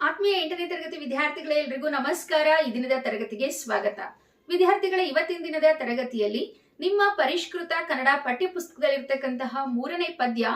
ಆತ್ಮೀಯ ಎಂಟನೇ ತರಗತಿ ವಿದ್ಯಾರ್ಥಿಗಳೇ ಎಲ್ರಿಗೂ ನಮಸ್ಕಾರ. ಈ ದಿನದ ತರಗತಿಗೆ ಸ್ವಾಗತ. ವಿದ್ಯಾರ್ಥಿಗಳ ಇವತ್ತಿನ ದಿನದ ತರಗತಿಯಲ್ಲಿ ನಿಮ್ಮ ಪರಿಷ್ಕೃತ ಕನ್ನಡ ಪಠ್ಯಪುಸ್ತಕದಲ್ಲಿರ್ತಕ್ಕಂತಹ ಮೂರನೇ ಪದ್ಯ,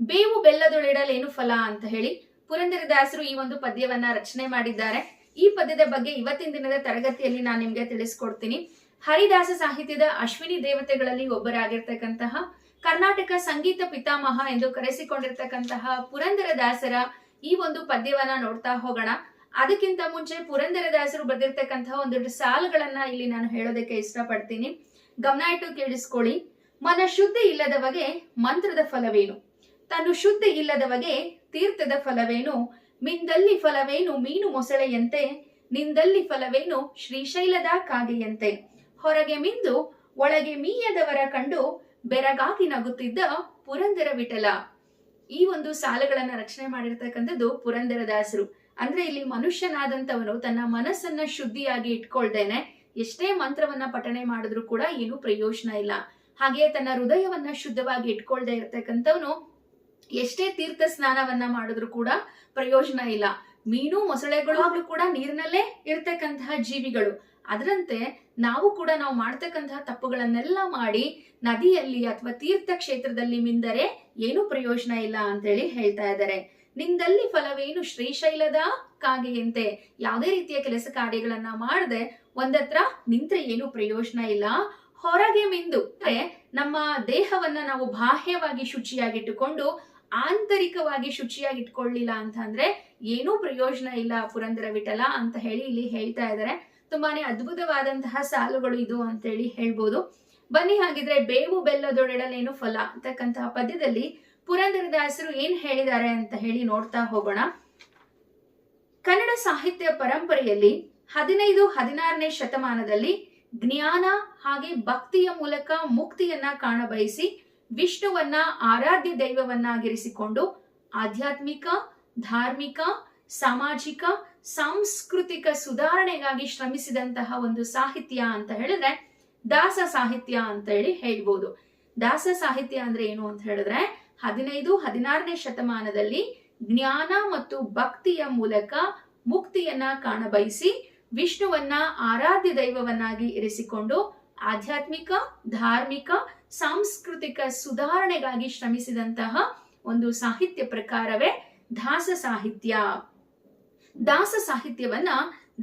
ಬೇವು ಬೆಲ್ಲದೊಳೆಡಲೇನು ಫಲ ಅಂತ ಹೇಳಿ ಪುರಂದರದಾಸರು ಈ ಒಂದು ಪದ್ಯವನ್ನ ರಚನೆ ಮಾಡಿದ್ದಾರೆ. ಈ ಪದ್ಯದ ಬಗ್ಗೆ ಇವತ್ತಿನ ದಿನದ ತರಗತಿಯಲ್ಲಿ ನಾನು ನಿಮ್ಗೆ ತಿಳಿಸ್ಕೊಡ್ತೀನಿ. ಹರಿದಾಸ ಸಾಹಿತ್ಯದ ಅಶ್ವಿನಿ ದೇವತೆಗಳಲ್ಲಿ ಒಬ್ಬರಾಗಿರ್ತಕ್ಕಂತಹ ಕರ್ನಾಟಕ ಸಂಗೀತ ಪಿತಾಮಹ ಎಂದು ಕರೆಸಿಕೊಂಡಿರ್ತಕ್ಕಂತಹ ಪುರಂದರದಾಸರ ಈ ಒಂದು ಪದ್ಯವನ್ನ ನೋಡ್ತಾ ಹೋಗೋಣ. ಅದಕ್ಕಿಂತ ಮುಂಚೆ ಪುರಂದರದಾಸರು ಬರೆದಿರ್ತಕ್ಕಂತಹ ಒಂದೆರಡು ಸಾಲುಗಳನ್ನ ಇಲ್ಲಿ ನಾನು ಹೇಳೋದಕ್ಕೆ ಇಷ್ಟಪಡ್ತೀನಿ. ಗಮನ ಇಟ್ಟು ಕೇಳಿಸ್ಕೊಳ್ಳಿ. ಮನ ಶುದ್ಧಿ ಇಲ್ಲದವಗೆ ಮಂತ್ರದ ಫಲವೇನು? ತನು ಶುದ್ಧಿ ಇಲ್ಲದವಗೆ ತೀರ್ಥದ ಫಲವೇನು? ಮಿಂದಲ್ಲಿ ಫಲವೇನು ಮೀನು ಮೊಸಳೆಯಂತೆ? ನಿಂದಲ್ಲಿ ಫಲವೇನು ಶ್ರೀಶೈಲದ ಕಾಗೆಯಂತೆ? ಹೊರಗೆ ಮಿಂದು ಒಳಗೆ ಮೀಯದವರ ಕಂಡು ಬೆರಗಾಗಿ ನಗುತ್ತಿದ್ದ ಪುರಂದರ ವಿಠಲ. ಈ ಒಂದು ಸಾಲಗಳನ್ನ ರಕ್ಷಣೆ ಮಾಡಿರ್ತಕ್ಕಂಥದ್ದು ಪುರಂದರದಾಸರು. ಅಂದ್ರೆ ಇಲ್ಲಿ ಮನುಷ್ಯನಾದಂತವನು ತನ್ನ ಮನಸ್ಸನ್ನ ಶುದ್ಧಿಯಾಗಿ ಇಟ್ಕೊಳ್ದೇನೆ, ಎಷ್ಟೇ ಮಂತ್ರವನ್ನ ಪಠಣೆ ಮಾಡಿದ್ರು ಕೂಡ ಏನು ಪ್ರಯೋಜನ ಇಲ್ಲ. ಹಾಗೆ ತನ್ನ ಹೃದಯವನ್ನ ಶುದ್ಧವಾಗಿ ಇಟ್ಕೊಳ್ದೆ ಇರತಕ್ಕಂಥವನು ಎಷ್ಟೇ ತೀರ್ಥ ಸ್ನಾನವನ್ನ ಮಾಡಿದ್ರು ಕೂಡ ಪ್ರಯೋಜನ ಇಲ್ಲ. ಮೀನು, ಮೊಸಳೆಗಳು ಕೂಡ ನೀರಿನಲ್ಲೇ ಇರ್ತಕ್ಕಂತಹ ಜೀವಿಗಳು. ಅದರಂತೆ ನಾವು ಕೂಡ ನಾವು ಮಾಡ್ತಕ್ಕಂತಹ ತಪ್ಪುಗಳನ್ನೆಲ್ಲ ಮಾಡಿ ನದಿಯಲ್ಲಿ ಅಥವಾ ತೀರ್ಥ ಕ್ಷೇತ್ರದಲ್ಲಿ ಮಿಂದರೆ ಏನು ಪ್ರಯೋಜನ ಇಲ್ಲ ಅಂತೇಳಿ ಹೇಳ್ತಾ ಇದ್ದಾರೆ. ನಿಂದಲ್ಲಿ ಫಲವೇನು ಶ್ರೀಶೈಲದ ಕಾಗೆಯಂತೆ ಯಾವುದೇ ರೀತಿಯ ಕೆಲಸ ಕಾರ್ಯಗಳನ್ನ ಮಾಡದೆ ಒಂದತ್ರ ನಿಂತ್ರೆ ಏನು ಪ್ರಯೋಜನ ಇಲ್ಲ. ಹೊರಗೆ ಮಿಂದು ನಮ್ಮ ದೇಹವನ್ನ ನಾವು ಬಾಹ್ಯವಾಗಿ ಶುಚಿಯಾಗಿಟ್ಟುಕೊಂಡು ಆಂತರಿಕವಾಗಿ ಶುಚಿಯಾಗಿಟ್ಕೊಳ್ಳಿಲ್ಲ ಅಂತಂದ್ರೆ ಅಂತ ಏನೂ ಪ್ರಯೋಜನ ಇಲ್ಲ ಪುರಂದರ ವಿಠಲ ಅಂತ ಹೇಳಿ ಇಲ್ಲಿ ಹೇಳ್ತಾ ಇದ್ದಾರೆ. ತುಂಬಾನೇ ಅದ್ಭುತವಾದಂತಹ ಸಾಲುಗಳು ಇದು ಅಂತೇಳಿ ಹೇಳ್ಬೋದು. ಬನ್ನಿ ಹಾಗಿದ್ರೆ ಬೇವು ಬೆಲ್ಲದೊಡೆಡಲೇನು ಫಲ ಅಂತಕ್ಕಂತಹ ಪದ್ಯದಲ್ಲಿ ಪುರಂದರದಾಸರು ಏನ್ ಹೇಳಿದ್ದಾರೆ ಅಂತ ಹೇಳಿ ನೋಡ್ತಾ ಹೋಗೋಣ. ಕನ್ನಡ ಸಾಹಿತ್ಯ ಪರಂಪರೆಯಲ್ಲಿ ಹದಿನೈದು, ಹದಿನಾರನೇ ಶತಮಾನದಲ್ಲಿ ಜ್ಞಾನ ಹಾಗೆ ಭಕ್ತಿಯ ಮೂಲಕ ಮುಕ್ತಿಯನ್ನ ಕಾಣಬಯಸಿ ವಿಷ್ಣುವನ್ನ ಆರಾಧ್ಯ ದೈವವನ್ನಾಗಿರಿಸಿಕೊಂಡು ಆಧ್ಯಾತ್ಮಿಕ, ಧಾರ್ಮಿಕ, ಸಾಮಾಜಿಕ ಸಾಂಸ್ಕೃತಿಕ ಸುಧಾರಣೆಗಾಗಿ ಶ್ರಮಿಸಿದಂತಹ ಒಂದು ಸಾಹಿತ್ಯ ಅಂತ ಹೇಳಿದ್ರೆ ದಾಸ ಸಾಹಿತ್ಯ ಅಂತ ಹೇಳಿ ಹೇಳ್ಬೋದು. ದಾಸ ಸಾಹಿತ್ಯ ಅಂದ್ರೆ ಏನು ಅಂತ ಹೇಳಿದ್ರೆ ಹದಿನೈದು, ಹದಿನಾರನೇ ಶತಮಾನದಲ್ಲಿ ಜ್ಞಾನ ಮತ್ತು ಭಕ್ತಿಯ ಮೂಲಕ ಮುಕ್ತಿಯನ್ನ ಕಾಣಬಯಸಿ ವಿಷ್ಣುವನ್ನ ಆರಾಧ್ಯ ದೈವವನ್ನಾಗಿ ಇರಿಸಿಕೊಂಡು ಆಧ್ಯಾತ್ಮಿಕ, ಧಾರ್ಮಿಕ, ಸಾಂಸ್ಕೃತಿಕ ಸುಧಾರಣೆಗಾಗಿ ಶ್ರಮಿಸಿದಂತಹ ಒಂದು ಸಾಹಿತ್ಯ ಪ್ರಕಾರವೇ ದಾಸ ಸಾಹಿತ್ಯ. ದಾಸ ಸಾಹಿತ್ಯವನ್ನ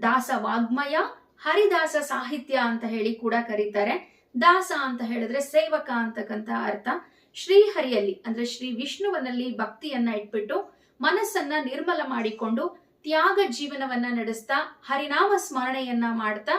ದಾಸ ವಾಗ್ಮಯ, ಹರಿದಾಸ ಸಾಹಿತ್ಯ ಅಂತ ಹೇಳಿ ಕೂಡ ಕರೀತಾರೆ. ದಾಸ ಅಂತ ಹೇಳಿದ್ರೆ ಸೇವಕ ಅಂತಕ್ಕಂತ ಅರ್ಥ. ಶ್ರೀಹರಿಯಲ್ಲಿ, ಅಂದ್ರೆ ಶ್ರೀ ವಿಷ್ಣುವನಲ್ಲಿ ಭಕ್ತಿಯನ್ನ ಇಟ್ಬಿಟ್ಟು ಮನಸ್ಸನ್ನ ನಿರ್ಮಲ ಮಾಡಿಕೊಂಡು ತ್ಯಾಗ ಜೀವನವನ್ನ ನಡೆಸ್ತಾ, ಹರಿನಾಮ ಸ್ಮರಣೆಯನ್ನ ಮಾಡ್ತಾ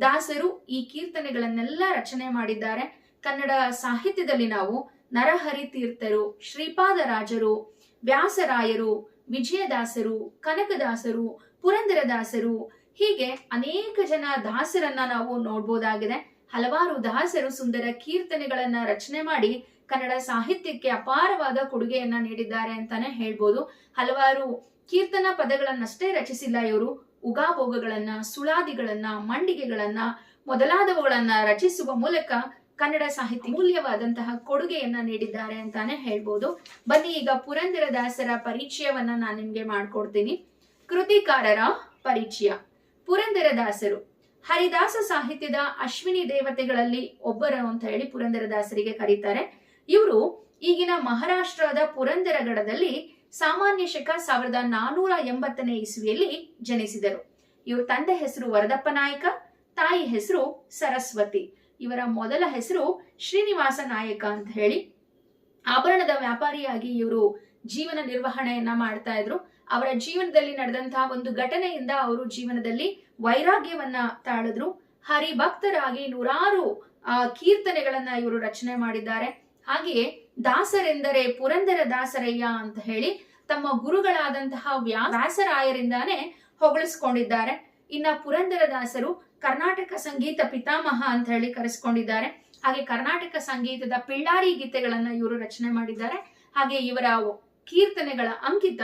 ದಾಸರು ಈ ಕೀರ್ತನೆಗಳನ್ನೆಲ್ಲ ರಚನೆ ಮಾಡಿದ್ದಾರೆ. ಕನ್ನಡ ಸಾಹಿತ್ಯದಲ್ಲಿ ನಾವು ನರಹರಿ ತೀರ್ಥರು, ಶ್ರೀಪಾದರಾಜರು, ವ್ಯಾಸರಾಯರು ವಿಜಯದಾಸರು, ಕನಕದಾಸರು, ಪುರಂದರದಾಸರು ಹೀಗೆ ಅನೇಕ ಜನ ದಾಸರನ್ನ ನಾವು ನೋಡ್ಬೋದಾಗಿದೆ. ಹಲವಾರು ದಾಸರು ಸುಂದರ ಕೀರ್ತನೆಗಳನ್ನ ರಚನೆ ಮಾಡಿ ಕನ್ನಡ ಸಾಹಿತ್ಯಕ್ಕೆ ಅಪಾರವಾದ ಕೊಡುಗೆಯನ್ನ ನೀಡಿದ್ದಾರೆ ಅಂತಾನೆ ಹೇಳ್ಬೋದು. ಹಲವಾರು ಕೀರ್ತನ ಪದಗಳನ್ನಷ್ಟೇ ರಚಿಸಿಲ್ಲ ಇವರು. ಉಗಾಭೋಗಗಳನ್ನ, ಸುಳಾದಿಗಳನ್ನ, ಮಂಡಿಗೆಗಳನ್ನ ಮೊದಲಾದವುಗಳನ್ನ ರಚಿಸುವ ಮೂಲಕ ಕನ್ನಡ ಸಾಹಿತ್ಯ ಮೂಲ್ಯವಾದಂತಹ ಕೊಡುಗೆಯನ್ನ ನೀಡಿದ್ದಾರೆ ಅಂತಾನೆ ಹೇಳ್ಬೋದು. ಬನ್ನಿ ಈಗ ಪುರಂದರದಾಸರ ಪರಿಚಯವನ್ನ ನಾನು ನಿಮ್ಗೆ ಮಾಡ್ಕೊಡ್ತೀನಿ. ಕೃತಿಕಾರರ ಪರಿಚಯ. ಪುರಂದರದಾಸರು ಹರಿದಾಸ ಸಾಹಿತ್ಯದ ಅಶ್ವಿನಿ ದೇವತೆಗಳಲ್ಲಿ ಒಬ್ಬರು ಅಂತ ಹೇಳಿ ಪುರಂದರದಾಸರಿಗೆ ಕರೀತಾರೆ. ಇವರು ಈಗಿನ ಮಹಾರಾಷ್ಟ್ರದ ಪುರಂದರಗಡದಲ್ಲಿ ಸಾಮಾನ್ಯ ಶಕ ಸಾವಿರದ ನಾನೂರ ಎಂಬತ್ತನೇ ಇಸ್ವಿಯಲ್ಲಿ ಜನಿಸಿದರು. ಇವ್ರ ತಂದೆ ಹೆಸರು ವರದಪ್ಪ ನಾಯಕ, ತಾಯಿ ಹೆಸರು ಸರಸ್ವತಿ. ಇವರ ಮೊದಲ ಹೆಸರು ಶ್ರೀನಿವಾಸ ನಾಯಕ ಅಂತ ಹೇಳಿ ಆಭರಣದ ವ್ಯಾಪಾರಿಯಾಗಿ ಇವರು ಜೀವನ ನಿರ್ವಹಣೆಯನ್ನ ಮಾಡ್ತಾ ಇದ್ರು. ಅವರ ಜೀವನದಲ್ಲಿ ನಡೆದಂತಹ ಒಂದು ಘಟನೆಯಿಂದ ಅವರು ಜೀವನದಲ್ಲಿ ವೈರಾಗ್ಯವನ್ನ ತಾಳಿದ್ರು. ಹರಿಭಕ್ತರಾಗಿ ನೂರಾರು ಕೀರ್ತನೆಗಳನ್ನ ಇವರು ರಚನೆ ಮಾಡಿದ್ದಾರೆ. ಹಾಗೆಯೇ ದಾಸರೆಂದರೆ ಪುರಂದರ ದಾಸರಯ್ಯ ಅಂತ ಹೇಳಿ ತಮ್ಮ ಗುರುಗಳಾದಂತಹ ವ್ಯಾ ವ್ಯಾಸರಾಯರಿಂದಾನೇ ಹೊಗಳಿಸ್ಕೊಂಡಿದ್ದಾರೆ. ಇನ್ನ ಪುರಂದರ ದಾಸರು ಕರ್ನಾಟಕ ಸಂಗೀತ ಪಿತಾಮಹ ಅಂತ ಹೇಳಿ ಕರೆಸ್ಕೊಂಡಿದ್ದಾರೆ. ಹಾಗೆ ಕರ್ನಾಟಕ ಸಂಗೀತದ ಪಿಳ್ಳಾರಿ ಗೀತೆಗಳನ್ನ ಇವರು ರಚನೆ ಮಾಡಿದ್ದಾರೆ. ಹಾಗೆ ಇವರ ಕೀರ್ತನೆಗಳ ಅಂಕಿತ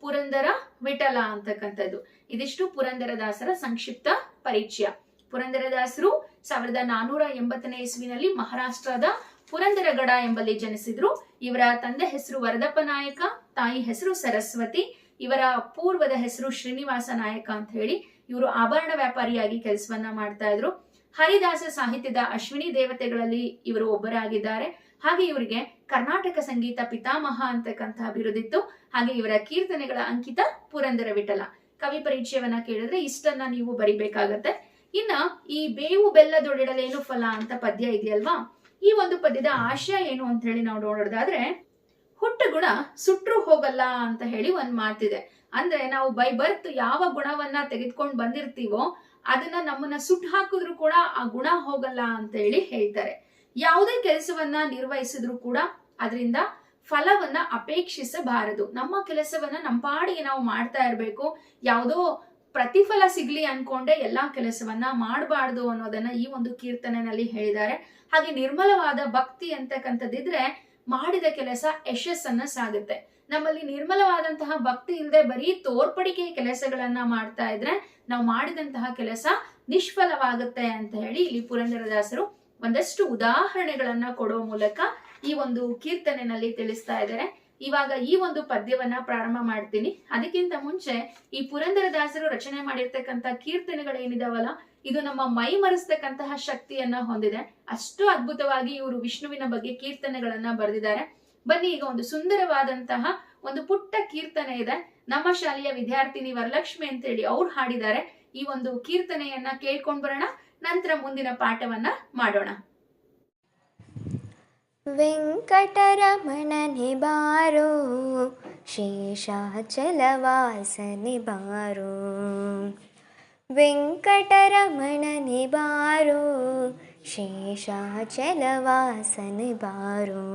ಪುರಂದರ ವಿಠಲ ಅಂತಕ್ಕಂಥದ್ದು. ಇದಿಷ್ಟು ಪುರಂದರದಾಸರ ಸಂಕ್ಷಿಪ್ತ ಪರಿಚಯ. ಪುರಂದರದಾಸರು ಸಾವಿರದ ನಾನೂರ ಎಂಬತ್ತನೇ ಇಸ್ವಿನಲ್ಲಿ ಮಹಾರಾಷ್ಟ್ರದ ಪುರಂದರಗಡ ಎಂಬಲ್ಲಿ ಜನಿಸಿದ್ರು. ಇವರ ತಂದೆ ಹೆಸರು ವರದಪ್ಪ ನಾಯಕ, ತಾಯಿ ಹೆಸರು ಸರಸ್ವತಿ, ಇವರ ಪೂರ್ವದ ಹೆಸರು ಶ್ರೀನಿವಾಸ ನಾಯಕ ಅಂತ ಹೇಳಿ ಇವರು ಆಭರಣ ವ್ಯಾಪಾರಿಯಾಗಿ ಕೆಲಸವನ್ನ ಮಾಡ್ತಾ ಇದ್ರು. ಹರಿದಾಸ ಸಾಹಿತ್ಯದ ಅಶ್ವಿನಿ ದೇವತೆಗಳಲ್ಲಿ ಇವರು ಒಬ್ಬರಾಗಿದ್ದಾರೆ. ಹಾಗೆ ಇವರಿಗೆ ಕರ್ನಾಟಕ ಸಂಗೀತ ಪಿತಾಮಹ ಅಂತಕ್ಕಂತಹ ಬಿರುದಿತ್ತು. ಹಾಗೆ ಇವರ ಕೀರ್ತನೆಗಳ ಅಂಕಿತ ಪುರಂದರ ವಿಠಲ ಕವಿ ಪರಿಚಯವನ್ನ ಕೇಳಿದ್ರೆ ಇಷ್ಟನ್ನ ನೀವು ಬರಿಬೇಕಾಗತ್ತೆ. ಇನ್ನ ಈ ಬೇವು ಬೆಲ್ಲದೊಡಿಡಲೇನು ಫಲ ಅಂತ ಪದ್ಯ ಇದೆಯಲ್ವಾ? ಈ ಒಂದು ಪದ್ಯದ ಆಶಯ ಏನು ಅಂತ ಹೇಳಿ ನಾವು ನೋಡೋದಾದ್ರೆ ಹುಟ್ಟ ಗುಣ ಸುಟ್ರು ಹೋಗಲ್ಲ ಅಂತ ಹೇಳಿ ಒಂದ್ ಮಾತಿದೆ. ಅಂದ್ರೆ ನಾವು ಬೈ ಬರ್ತ್ ಯಾವ ಗುಣವನ್ನ ತೆಗೆದುಕೊಂಡು ಬಂದಿರ್ತೀವೋ ಅದನ್ನ ನಮ್ಮನ್ನ ಸುಟ್ಟು ಹಾಕಿದ್ರು ಕೂಡ ಆ ಗುಣ ಹೋಗಲ್ಲ ಅಂತ ಹೇಳಿ ಹೇಳ್ತಾರೆ. ಯಾವುದೇ ಕೆಲಸವನ್ನ ನಿರ್ವಹಿಸಿದ್ರು ಕೂಡ ಅದರಿಂದ ಫಲವನ್ನ ಅಪೇಕ್ಷಿಸಬಾರದು. ನಮ್ಮ ಕೆಲಸವನ್ನ ನಮ್ಮ ಪಾಡಿಗೆ ನಾವು ಮಾಡ್ತಾ ಇರಬೇಕು. ಯಾವುದೋ ಪ್ರತಿಫಲ ಸಿಗ್ಲಿ ಅನ್ಕೊಂಡೆ ಎಲ್ಲಾ ಕೆಲಸವನ್ನ ಮಾಡಬಾರ್ದು ಅನ್ನೋದನ್ನ ಈ ಒಂದು ಕೀರ್ತನೆನಲ್ಲಿ ಹೇಳಿದ್ದಾರೆ. ಹಾಗೆ ನಿರ್ಮಲವಾದ ಭಕ್ತಿ ಅಂತಕ್ಕಂಥದ್ದಿದ್ರೆ ಮಾಡಿದ ಕೆಲಸ ಯಶಸ್ಸನ್ನ ಸಾಗುತ್ತೆ. ನಮ್ಮಲ್ಲಿ ನಿರ್ಮಲವಾದಂತಹ ಭಕ್ತಿ ಇಲ್ಲದೆ ಬರೀ ತೋರ್ಪಡಿಕೆ ಕೆಲಸಗಳನ್ನ ಮಾಡ್ತಾ ಇದ್ರೆ ನಾವು ಮಾಡಿದಂತಹ ಕೆಲಸ ನಿಷ್ಫಲವಾಗುತ್ತೆ ಅಂತ ಹೇಳಿ ಇಲ್ಲಿ ಪುರಂದರದಾಸರು ಒಂದಷ್ಟು ಉದಾಹರಣೆಗಳನ್ನ ಕೊಡೋ ಮೂಲಕ ಈ ಒಂದು ಕೀರ್ತನೆನಲ್ಲಿ ತಿಳಿಸ್ತಾ ಇದ್ದಾರೆ. ಇವಾಗ ಈ ಒಂದು ಪದ್ಯವನ್ನ ಪ್ರಾರಂಭ ಮಾಡ್ತೀನಿ. ಅದಕ್ಕಿಂತ ಮುಂಚೆ ಈ ಪುರಂದರದಾಸರು ರಚನೆ ಮಾಡಿರ್ತಕ್ಕಂಥ ಕೀರ್ತನೆಗಳೇನಿದಾವಲ್ಲ ಇದು ನಮ್ಮ ಮೈ ಮರೆಸ್ತಕ್ಕಂತಹ ಶಕ್ತಿಯನ್ನ ಹೊಂದಿದೆ. ಅಷ್ಟು ಅದ್ಭುತವಾಗಿ ಇವರು ವಿಷ್ಣುವಿನ ಬಗ್ಗೆ ಕೀರ್ತನೆಗಳನ್ನ ಬರೆದಿದ್ದಾರೆ. ಬನ್ನಿ, ಈಗ ಒಂದು ಸುಂದರವಾದಂತಹ ಒಂದು ಪುಟ್ಟ ಕೀರ್ತನೆ ಇದೆ. ನಮ್ಮ ಶಾಲೆಯ ವಿದ್ಯಾರ್ಥಿನಿ ವರಲಕ್ಷ್ಮಿ ಅಂತ ಹೇಳಿ ಅವ್ರು ಹಾಡಿದ್ದಾರೆ. ಈ ಒಂದು ಕೀರ್ತನೆಯನ್ನ ಕೇಳ್ಕೊಂಡ್ ಬರೋಣ. ನಂತರ ಮುಂದಿನ ಪಾಠವನ್ನ ಮಾಡೋಣ. ವೆಂಕಟರಮಣನೆ ಬಾರೋ, ಶೇಷಾಚಲವಾಸನೆ ಬಾರೋ. ವೆಂಕಟರಮಣನೆ ಬಾರೋ ಶೇಷಾಚಲವಾಸನೆ ಬಾರೋ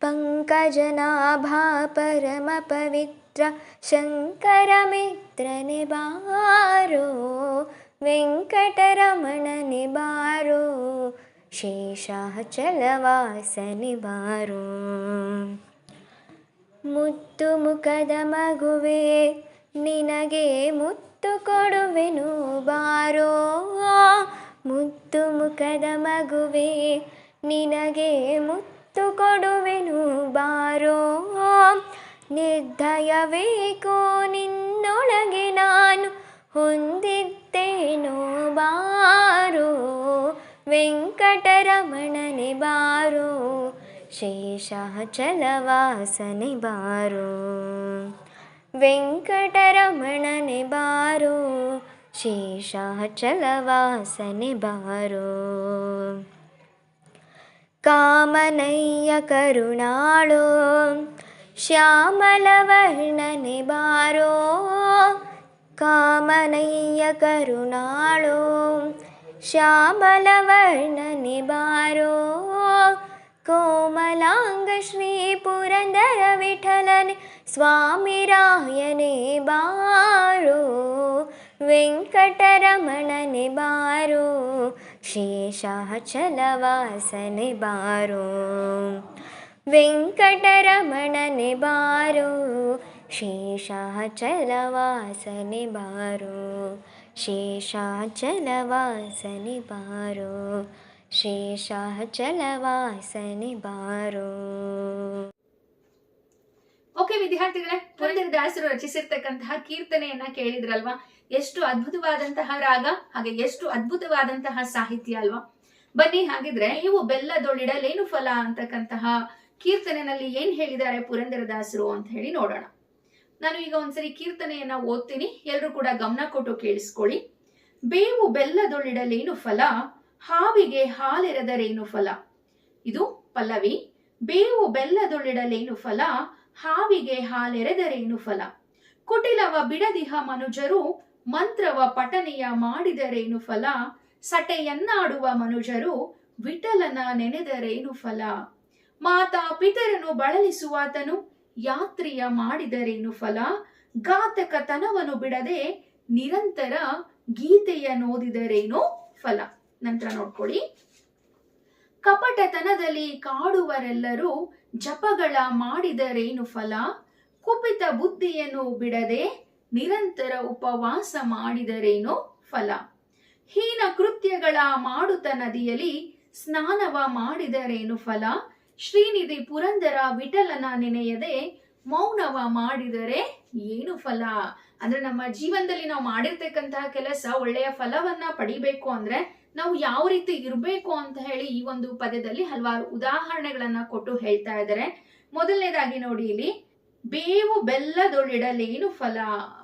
ಪಂಕಜನಾಭಾ ಪರಮ ಪವಿತ್ರ ಶಂಕರ ಮಿತ್ರನೆ ಬಾರೋ ವೆಂಕಟರಮಣನೆ ಬಾರೋ ಶೇಷಾಚಲವಾಸನೆ ಬಾರೋ ಮುತ್ತು ಮುಖದ ಮಗುವೆ ನಿನಗೆ ಮುತ್ತು ಕೊಡುವೆನು ಬಾರೋ. ಮುತ್ತು ಮುಖದ ಮಗುವೆ, ನಿನಗೆ ಮುತ್ತು ಕೊಡುವೆನು ಬಾರೋ. ನಿರ್ದಯವೇಕೋ, ನಿನ್ನೊಳಗೆ ನಾನು ಹೊಂದಿದ್ದೇನೋ ಬಾರೋ. ವೆಂಕಟರಮಣನೆ ಬಾರೋ ಶೇಷ ಚಲವಾಸನೆ ಬಾರೋ. ವೆಂಕಟರಮಣನೆ ಬಾರೋ ಶೇಷಾಚಲವಾಸನೆ ಬಾರೋ ಕಾಮನಯ್ಯ ಕರುಣಾಳೋ ಶ್ಯಾಮಲವರ್ಣನೆ ಬಾರೋ ಕಾಮನಯ್ಯ ಕರುಣಾಳೋ ಶ್ಯಾಮಲವರ್ಣನೆ ಬಾರೋ कोमलाङ्गीपुरन्दरविठलनि स्वामिरायनिबारो वेङ्कटरमण निबारो शेषः चलवासनि बारो वेङ्कटरमणने बारो शेषः चलवासनिबारो शेषाः चलवासनि पारो ಶೇಷಾಚಲವಾಸನೆ ಬಾರೋ. ಓಕೆ ವಿದ್ಯಾರ್ಥಿಗಳೇ ಪುರಂದರದಾಸರು ರಚಿಸಿರ್ತಕ್ಕಂತಹ ಕೀರ್ತನೆಯನ್ನ ಕೇಳಿದ್ರಲ್ವಾ? ಎಷ್ಟು ಅದ್ಭುತವಾದಂತಹ ರಾಗ, ಹಾಗೆ ಎಷ್ಟು ಅದ್ಭುತವಾದಂತಹ ಸಾಹಿತ್ಯ ಅಲ್ವಾ? ಬನ್ನಿ, ಹಾಗಿದ್ರೆ ಇವು ಬೆಲ್ಲದೊಳಿಡಲೇನು ಫಲ ಅಂತಕ್ಕಂತಹ ಕೀರ್ತನೆನಲ್ಲಿ ಏನ್ ಹೇಳಿದ್ದಾರೆ ಪುರಂದರದಾಸರು ಅಂತ ಹೇಳಿ ನೋಡೋಣ. ನಾನು ಈಗ ಒಂದ್ಸರಿ ಕೀರ್ತನೆಯನ್ನ ಓದ್ತೀನಿ. ಎಲ್ರು ಕೂಡ ಗಮನ ಕೊಟ್ಟು ಕೇಳಿಸ್ಕೊಳ್ಳಿ. ಬೇವು ಬೆಲ್ಲದೊಳಿಡಲೇನು ಫಲ ಹಾವಿಗೆ ಹಾಲೆರೆದರೇನು ಫಲ? ಇದು ಪಲ್ಲವಿ. ಬೇವು ಬೆಲ್ಲದೊಳಿಡಲೇನು ಫಲ? ಹಾವಿಗೆ ಹಾಲೆರೆದರೇನು ಫಲ? ಕುಟಿಲವ ಬಿಡದಿಹ ಮನುಜರು, ಮಂತ್ರವ ಪಠನೆಯ ಮಾಡಿದರೇನು ಫಲ? ಸಟೆಯನ್ನಾಡುವ ಮನುಜರು, ವಿಠಲನ ನೆನೆದರೇನು ಫಲ? ಮಾತಾ ಪಿತರನು ಬಳಲಿಸುವಾತನು, ಯಾತ್ರೆಯ ಮಾಡಿದರೇನು ಫಲ? ಘಾತಕತನವನ್ನು ಬಿಡದೆ ನಿರಂತರ ಗೀತೆಯ ನೋದಿದರೇನು ಫಲ? ನಂತರ ನೋಡ್ಕೊಳ್ಳಿ. ಕಪಟತನದಲ್ಲಿ ಕಾಡುವರೆಲ್ಲರೂ ಜಪಗಳ ಮಾಡಿದರೇನು ಫಲ? ಕುಪಿತ ಬುದ್ಧಿಯನ್ನು ಬಿಡದೆ ನಿರಂತರ ಉಪವಾಸ ಮಾಡಿದರೇನು ಫಲ? ಹೀನ ಕೃತ್ಯಗಳ ಮಾಡುತ್ತ ನದಿಯಲ್ಲಿ ಸ್ನಾನವ ಮಾಡಿದರೇನು ಫಲ? ಶ್ರೀನಿಧಿ ಪುರಂದರ ವಿಠಲನ ನೆನೆಯದೆ ಮೌನವ ಮಾಡಿದರೆ ಏನು ಫಲ? ಅಂದ್ರೆ ನಮ್ಮ ಜೀವನದಲ್ಲಿ ನಾವು ಮಾಡಿರ್ತಕ್ಕಂತಹ ಕೆಲಸ ಒಳ್ಳೆಯ ಫಲವನ್ನ ಪಡಿಬೇಕು ಅಂದ್ರೆ ನಾವು ಯಾವ ರೀತಿ ಇರಬೇಕು ಅಂತ ಹೇಳಿ ಈ ಒಂದು ಪದ್ಯದಲ್ಲಿ ಹಲವಾರು ಉದಾಹರಣೆಗಳನ್ನ ಕೊಟ್ಟು ಹೇಳ್ತಾ ಇದ್ದಾರೆ. ಮೊದಲನೇದಾಗಿ ನೋಡಿ ಇಲ್ಲಿ, ಬೇವು ಬೆಲ್ಲದೊಳಿಡಲೇನು ಫಲ?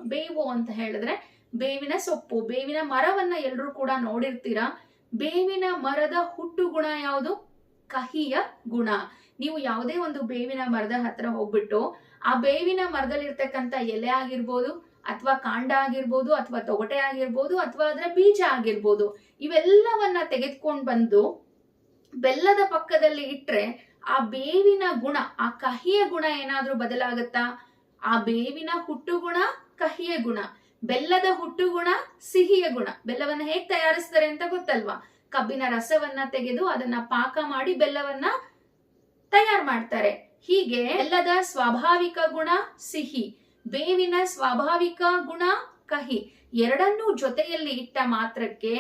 ಬೇವು ಅಂತ ಹೇಳಿದ್ರೆ ಬೇವಿನ ಸೊಪ್ಪು, ಬೇವಿನ ಮರವನ್ನ ಎಲ್ಲರೂ ಕೂಡ ನೋಡಿರ್ತೀರಾ? ಬೇವಿನ ಮರದ ಹುಟ್ಟು ಗುಣ ಯಾವುದು? ಕಹಿಯ ಗುಣ. ನೀವು ಯಾವುದೇ ಒಂದು ಬೇವಿನ ಮರದ ಹತ್ರ ಹೋಗ್ಬಿಟ್ಟು ಆ ಬೇವಿನ ಮರದಲ್ಲಿರ್ತಕ್ಕಂಥ ಎಲೆ ಆಗಿರ್ಬೋದು ಅಥವಾ ಕಾಂಡ ಆಗಿರ್ಬೋದು ಅಥವಾ ತೊಗಟೆ ಆಗಿರ್ಬೋದು ಅಥವಾ ಅದರ ಬೀಜ ಆಗಿರ್ಬೋದು, ಇವೆಲ್ಲವನ್ನ ತೆಗೆದುಕೊಂಡು ಬಂದು ಬೆಲ್ಲದ ಪಕ್ಕದಲ್ಲಿ ಇಟ್ರೆ ಆ ಬೇವಿನ ಗುಣ, ಆ ಕಹಿಯ ಗುಣ ಏನಾದ್ರೂ ಬದಲಾಗುತ್ತಾ? ಆ ಬೇವಿನ ಹುಟ್ಟು ಗುಣ ಕಹಿಯ ಗುಣ. ಬೆಲ್ಲದ ಹುಟ್ಟು ಗುಣ ಸಿಹಿಯ ಗುಣ. ಬೆಲ್ಲವನ್ನ ಹೇಗ್ ತಯಾರಿಸ್ತಾರೆ ಅಂತ ಗೊತ್ತಲ್ವಾ? ಕಬ್ಬಿನ ರಸವನ್ನ ತೆಗೆದು ಅದನ್ನ ಪಾಕ ಮಾಡಿ ಬೆಲ್ಲವನ್ನ ತಯಾರು ಮಾಡ್ತಾರೆ. ಹೀಗೆ ಬೆಲ್ಲದ ಸ್ವಾಭಾವಿಕ ಗುಣ, ಸಿಹಿ. ಬೇವಿನ ಸ್ವಾಭಾವಿಕ ಗುಣ ಕಹಿ. ಎರಡನ್ನೂ ಜೊತೆಯಲ್ಲಿ ಇಟ್ಟ ಮಾತ್ರಕ್ಕೆ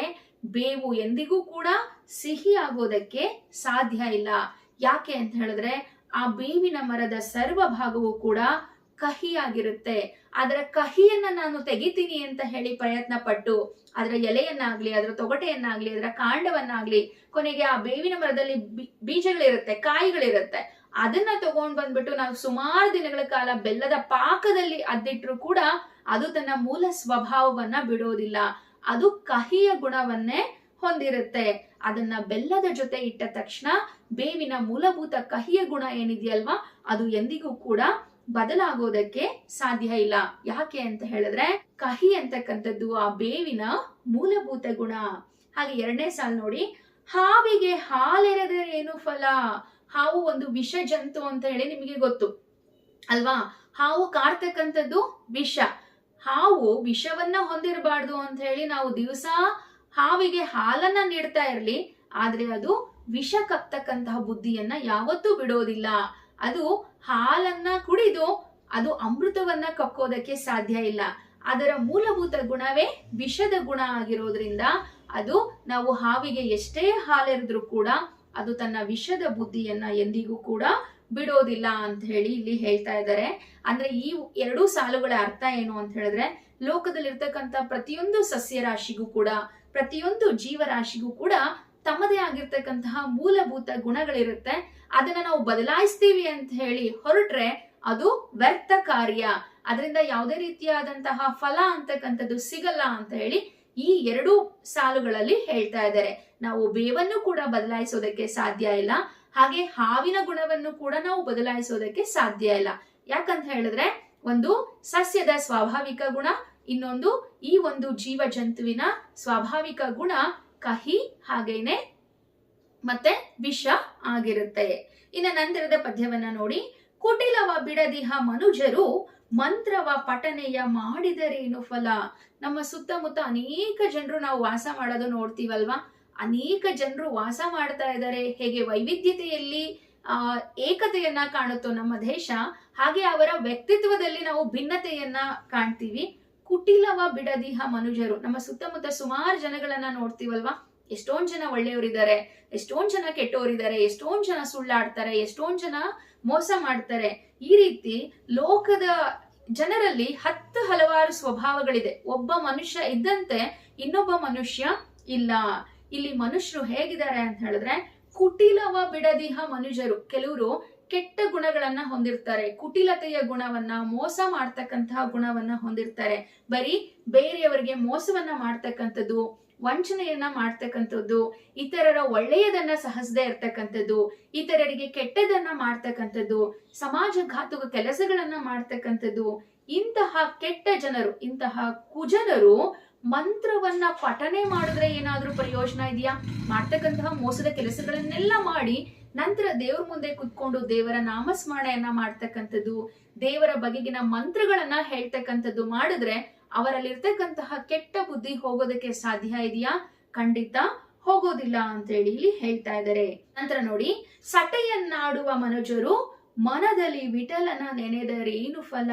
ಬೇವು ಎಂದಿಗೂ ಕೂಡ ಸಿಹಿ ಆಗೋದಕ್ಕೆ ಸಾಧ್ಯ ಇಲ್ಲ. ಯಾಕೆ ಅಂತ ಹೇಳಿದ್ರೆ ಆ ಬೇವಿನ ಮರದ ಸರ್ವ ಭಾಗವು ಕೂಡ ಕಹಿಯಾಗಿರುತ್ತೆ. ಅದರ ಕಹಿಯನ್ನ ನಾನು ತೆಗಿತೀನಿ ಅಂತ ಹೇಳಿ ಪ್ರಯತ್ನ ಪಟ್ಟು ಅದರ ಎಲೆಯನ್ನಾಗ್ಲಿ, ಅದರ ತೊಗಟೆಯನ್ನಾಗ್ಲಿ, ಅದರ ಕಾಂಡವನ್ನಾಗ್ಲಿ ಕೊನೆಗೆ ಆ ಬೇವಿನ ಮರದಲ್ಲಿ ಬೀಜಗಳಿರುತ್ತೆ, ಕಾಯಿಗಳಿರುತ್ತೆ. ಅದನ್ನ ತಗೊಂಡ್ ಬಂದ್ಬಿಟ್ಟು ನಾವು ಸುಮಾರು ದಿನಗಳ ಕಾಲ ಬೆಲ್ಲದ ಪಾಕದಲ್ಲಿ ಅದ್ದಿಟ್ರು ಕೂಡ ಅದು ತನ್ನ ಮೂಲ ಸ್ವಭಾವವನ್ನ ಬಿಡೋದಿಲ್ಲ. ಅದು ಕಹಿಯ ಗುಣವನ್ನೇ ಹೊಂದಿರುತ್ತೆ. ಅದನ್ನ ಬೆಲ್ಲದ ಜೊತೆ ಇಟ್ಟ ತಕ್ಷಣ ಬೇವಿನ ಮೂಲಭೂತ ಕಹಿಯ ಗುಣ ಏನಿದೆಯಲ್ವಾ, ಅದು ಎಂದಿಗೂ ಕೂಡ ಬದಲಾಗೋದಕ್ಕೆ ಸಾಧ್ಯ ಇಲ್ಲ. ಯಾಕೆ ಅಂತ ಹೇಳಿದ್ರೆ, ಕಹಿ ಅಂತಕ್ಕಂಥದ್ದು ಆ ಬೇವಿನ ಮೂಲಭೂತ ಗುಣ. ಹಾಗೆ ಎರಡನೇ ಸಾಲ್ ನೋಡಿ, ಹಾವಿಗೆ ಹಾಲೆರೆದರೆ ಏನು ಫಲ? ಹಾವು ಒಂದು ವಿಷ ಜಂತು ಅಂತ ಹೇಳಿ ನಿಮಗೆ ಗೊತ್ತು. ಅಲ್ವಾ? ಹಾವು ಕಾಡ್ತಕ್ಕಂಥದ್ದು ವಿಷ. ಹಾವು ವಿಷವನ್ನ ಹೊಂದಿರಬಾರ್ದು ಅಂತ ಹೇಳಿ ನಾವು ದಿವಸ ಹಾವಿಗೆ ಹಾಲನ್ನ ನೀಡ್ತಾ ಇರಲಿ, ಆದ್ರೆ ಅದು ವಿಷ ಕಪ್ತಕ್ಕಂತಹ ಬುದ್ಧಿಯನ್ನ ಯಾವತ್ತೂ ಬಿಡೋದಿಲ್ಲ. ಅದು ಹಾಲನ್ನ ಕುಡಿದು ಅದು ಅಮೃತವನ್ನ ಕಕ್ಕೋದಕ್ಕೆ ಸಾಧ್ಯ ಇಲ್ಲ. ಅದರ ಮೂಲಭೂತ ಗುಣವೇ ವಿಷದ ಗುಣ ಆಗಿರೋದ್ರಿಂದ ಅದು ನಾವು ಹಾವಿಗೆ ಎಷ್ಟೇ ಹಾಲೆರೆದ್ರೂ ಕೂಡ ಅದು ತನ್ನ ವಿಷದ ಬುದ್ಧಿಯನ್ನ ಎಂದಿಗೂ ಕೂಡ ಬಿಡೋದಿಲ್ಲ ಅಂತ ಹೇಳಿ ಇಲ್ಲಿ ಹೇಳ್ತಾ ಇದ್ದಾರೆ. ಅಂದ್ರೆ ಈ ಎರಡೂ ಸಾಲುಗಳ ಅರ್ಥ ಏನು ಅಂತ ಹೇಳಿದ್ರೆ, ಲೋಕದಲ್ಲಿರ್ತಕ್ಕಂಥ ಪ್ರತಿಯೊಂದು ಸಸ್ಯ ರಾಶಿಗೂ ಕೂಡ, ಪ್ರತಿಯೊಂದು ಜೀವರಾಶಿಗೂ ಕೂಡ ತಮ್ಮದೇ ಆಗಿರ್ತಕ್ಕಂತಹ ಮೂಲಭೂತ ಗುಣಗಳಿರುತ್ತೆ. ಅದನ್ನ ನಾವು ಬದಲಾಯಿಸ್ತೀವಿ ಅಂತ ಹೇಳಿ ಹೊರಟ್ರೆ ಅದು ವ್ಯರ್ಥ ಕಾರ್ಯ. ಅದರಿಂದ ಯಾವುದೇ ರೀತಿಯಾದಂತಹ ಫಲ ಅಂತಕ್ಕಂಥದ್ದು ಸಿಗಲ್ಲ ಅಂತ ಹೇಳಿ ಈ ಎರಡು ಸಾಲುಗಳಲ್ಲಿ ಹೇಳ್ತಾ ಇದ್ದಾರೆ. ನಾವು ಬೇವನ್ನು ಕೂಡ ಬದಲಾಯಿಸೋದಕ್ಕೆ ಸಾಧ್ಯ ಇಲ್ಲ. ಹಾಗೆ ಹಾವಿನ ಗುಣವನ್ನು ಕೂಡ ನಾವು ಬದಲಾಯಿಸೋದಕ್ಕೆ ಸಾಧ್ಯ ಇಲ್ಲ. ಯಾಕಂತ ಹೇಳಿದ್ರೆ ಒಂದು ಸಸ್ಯದ ಸ್ವಾಭಾವಿಕ ಗುಣ, ಇನ್ನೊಂದು ಈ ಒಂದು ಜೀವ ಜಂತುವಿನ ಸ್ವಾಭಾವಿಕ ಗುಣ ಕಹಿ ಹಾಗೇನೆ ಮತ್ತೆ ವಿಷ ಆಗಿರುತ್ತೆ. ಇನ್ನು ನಂತರದ ಪದ್ಯವನ್ನ ನೋಡಿ. ಕುಟಿಲವ ಬಿಡದಿಹ ಮನುಜರು ಮಂತ್ರವ ಪಠನೆಯ ಮಾಡಿದರೇನು ಫಲ? ನಮ್ಮ ಸುತ್ತಮುತ್ತ ಅನೇಕ ಜನರು ನಾವು ವಾಸ ಮಾಡೋದು ನೋಡ್ತೀವಲ್ವಾ? ಅನೇಕ ಜನರು ವಾಸ ಮಾಡ್ತಾ ಇದ್ದಾರೆ. ಹೇಗೆ ವೈವಿಧ್ಯತೆಯಲ್ಲಿ, ಆ, ಏಕತೆಯನ್ನ ಕಾಣುತ್ತೋ ನಮ್ಮ ದೇಶ, ಹಾಗೆ ಅವರ ವ್ಯಕ್ತಿತ್ವದಲ್ಲಿ ನಾವು ಭಿನ್ನತೆಯನ್ನ ಕಾಣ್ತೀವಿ. ಕುಟಿಲವ ಬಿಡದಿಹ ಮನುಜರು. ನಮ್ಮ ಸುತ್ತಮುತ್ತ ಸುಮಾರು ಜನಗಳನ್ನ ನೋಡ್ತೀವಲ್ವಾ? ಎಷ್ಟೊಂದ್ ಜನ ಒಳ್ಳೆಯವರಿದ್ದಾರೆ, ಎಷ್ಟೊಂದ್ ಜನ ಕೆಟ್ಟವರಿದ್ದಾರೆ ಎಷ್ಟೊಂದ್ ಜನ ಸುಳ್ಳಾಡ್ತಾರೆ, ಎಷ್ಟೊಂದ್ ಜನ ಮೋಸ ಮಾಡ್ತಾರೆ. ಈ ರೀತಿ ಲೋಕದ ಜನರಲ್ಲಿ ಹತ್ತು ಹಲವಾರು ಸ್ವಭಾವಗಳಿದೆ. ಒಬ್ಬ ಮನುಷ್ಯ ಇದ್ದಂತೆ ಇನ್ನೊಬ್ಬ ಮನುಷ್ಯ ಇಲ್ಲ. ಇಲ್ಲಿ ಮನುಷ್ಯರು ಹೇಗಿದ್ದಾರೆ ಅಂತ ಹೇಳಿದ್ರೆ ಕುಟಿಲವ ಬಿಡದಿಹ ಮನುಜರು. ಕೆಲವರು ಕೆಟ್ಟ ಗುಣಗಳನ್ನ ಹೊಂದಿರ್ತಾರೆ. ಕುಟಿಲತೆಯ ಗುಣವನ್ನ, ಮೋಸ ಮಾಡ್ತಕ್ಕಂತಹ ಗುಣವನ್ನ ಹೊಂದಿರ್ತಾರೆ. ಬರೀ ಬೇರೆಯವರಿಗೆ ಮೋಸವನ್ನ ಮಾಡ್ತಕ್ಕಂಥದ್ದು ವಂಚನೆಯನ್ನ ಮಾಡ್ತಕ್ಕಂಥದ್ದು, ಇತರರ ಒಳ್ಳೆಯದನ್ನ ಸಹಸದೇ ಇರ್ತಕ್ಕಂಥದ್ದು, ಇತರರಿಗೆ ಕೆಟ್ಟದನ್ನ ಮಾಡ್ತಕ್ಕಂಥದ್ದು ಸಮಾಜಘಾತುಕ ಕೆಲಸಗಳನ್ನ ಮಾಡ್ತಕ್ಕಂಥದ್ದು, ಇಂತಹ ಕೆಟ್ಟ ಜನರು, ಇಂತಹ ಕುಜನರು ಮಂತ್ರವನ್ನ ಪಠನೆ ಮಾಡಿದ್ರೆ ಏನಾದ್ರೂ ಪ್ರಯೋಜನ ಇದೆಯಾ? ಮಾಡ್ತಕ್ಕಂತಹ ಮೋಸದ ಕೆಲಸಗಳನ್ನೆಲ್ಲ ಮಾಡಿ ನಂತರ ದೇವ್ರ ಮುಂದೆ ಕುತ್ಕೊಂಡು ದೇವರ ನಾಮಸ್ಮರಣೆಯನ್ನ ಮಾಡ್ತಕ್ಕಂಥದ್ದು, ದೇವರ ಬಗೆಗಿನ ಮಂತ್ರಗಳನ್ನ ಹೇಳ್ತಕ್ಕಂಥದ್ದು ಮಾಡಿದ್ರೆ ಅವರಲ್ಲಿರ್ತಕ್ಕಂತಹ ಕೆಟ್ಟ ಬುದ್ಧಿ ಹೋಗೋದಕ್ಕೆ ಸಾಧ್ಯ ಇದೆಯಾ? ಖಂಡಿತ ಹೋಗೋದಿಲ್ಲ ಅಂತ ಹೇಳಿ ಇಲ್ಲಿ ಹೇಳ್ತಾ ಇದ್ದಾರೆ. ನಂತರ ನೋಡಿ, ಸಟೆಯನ್ನಾಡುವ ಮನುಜರು ಮನದಲ್ಲಿ ವಿಠಲನ ನೆನೆದರೆ ಏನು ಫಲ?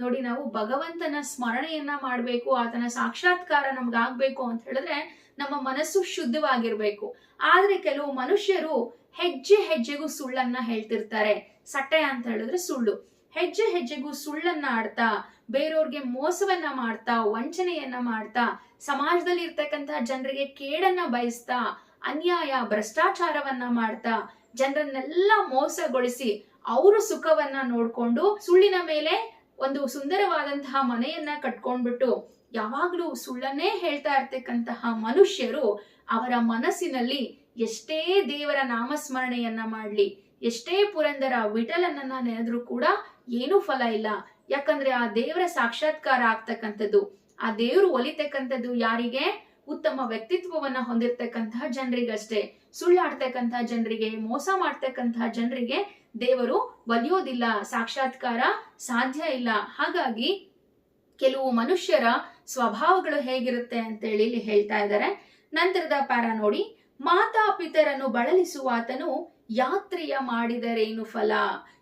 ನೋಡಿ, ನಾವು ಭಗವಂತನ ಸ್ಮರಣೆಯನ್ನ ಮಾಡಬೇಕು, ಆತನ ಸಾಕ್ಷಾತ್ಕಾರ ನಮ್ಗಾಗ್ಬೇಕು ಅಂತ ಹೇಳಿದ್ರೆ ನಮ್ಮ ಮನಸ್ಸು ಶುದ್ಧವಾಗಿರ್ಬೇಕು. ಆದ್ರೆ ಕೆಲವು ಮನುಷ್ಯರು ಹೆಜ್ಜೆ ಹೆಜ್ಜೆಗೂ ಸುಳ್ಳನ್ನ ಹೇಳ್ತಿರ್ತಾರೆ. ಸಟ್ಟೆ ಅಂತ ಹೇಳಿದ್ರೆ ಸುಳ್ಳು. ಹೆಜ್ಜೆ ಹೆಜ್ಜೆಗೂ ಸುಳ್ಳನ್ನ ಆಡ್ತಾ ಬೇರೆಯವ್ರಿಗೆ ಮೋಸವನ್ನ ಮಾಡ್ತಾ, ವಂಚನೆಯನ್ನ ಮಾಡ್ತಾ ಸಮಾಜದಲ್ಲಿ ಇರ್ತಕ್ಕಂತಹ ಜನರಿಗೆ ಕೇಡನ್ನ ಬಯಸ್ತಾ, ಅನ್ಯಾಯ, ಭ್ರಷ್ಟಾಚಾರವನ್ನ ಮಾಡ್ತಾ, ಜನರನ್ನೆಲ್ಲ ಮೋಸಗೊಳಿಸಿ ಅವರು ಸುಖವನ್ನ ನೋಡ್ಕೊಂಡು ಸುಳ್ಳಿನ ಮೇಲೆ ಒಂದು ಸುಂದರವಾದಂತಹ ಮನೆಯನ್ನ ಕಟ್ಕೊಂಡ್ಬಿಟ್ಟು ಯಾವಾಗ್ಲೂ ಸುಳ್ಳನ್ನೇ ಹೇಳ್ತಾ ಇರ್ತಕ್ಕಂತಹ ಮನುಷ್ಯರು ಅವರ ಮನಸ್ಸಿನಲ್ಲಿ ಎಷ್ಟೇ ದೇವರ ನಾಮಸ್ಮರಣೆಯನ್ನ ಮಾಡ್ಲಿ, ಎಷ್ಟೇ ಪುರಂದರ ವಿಠಲನನ್ನ ನೆನೆದ್ರು ಕೂಡ ಏನೂ ಫಲ ಇಲ್ಲ. ಯಾಕಂದ್ರೆ ಆ ದೇವರ ಸಾಕ್ಷಾತ್ಕಾರ ಆಗ್ತಕ್ಕಂಥದ್ದು, ಆ ದೇವರು ಒಲಿತಕ್ಕಂಥದ್ದು ಯಾರಿಗೆ? ಉತ್ತಮ ವ್ಯಕ್ತಿತ್ವವನ್ನ ಹೊಂದಿರತಕ್ಕಂತಹ ಜನರಿಗಷ್ಟೇ. ಸುಳ್ಳಾಡ್ತಕ್ಕಂತಹ ಜನರಿಗೆ, ಮೋಸ ಮಾಡ್ತಕ್ಕಂತಹ ಜನರಿಗೆ ದೇವರು ಒಲಿಯೋದಿಲ್ಲ, ಸಾಕ್ಷಾತ್ಕಾರ ಸಾಧ್ಯ ಇಲ್ಲ. ಹಾಗಾಗಿ ಕೆಲವು ಮನುಷ್ಯರ ಸ್ವಭಾವಗಳು ಹೇಗಿರುತ್ತೆ ಅಂತೇಳಿ ಇಲ್ಲಿ ಹೇಳ್ತಾ ಇದ್ದಾರೆ. ನಂತರದ ಪ್ಯಾರ ನೋಡಿ ಮಾತಾ ಪಿತರನ್ನು ಬಳಲಿಸುವಾತನು ಯಾತ್ರೆಯ ಮಾಡಿದರೇನು ಫಲ?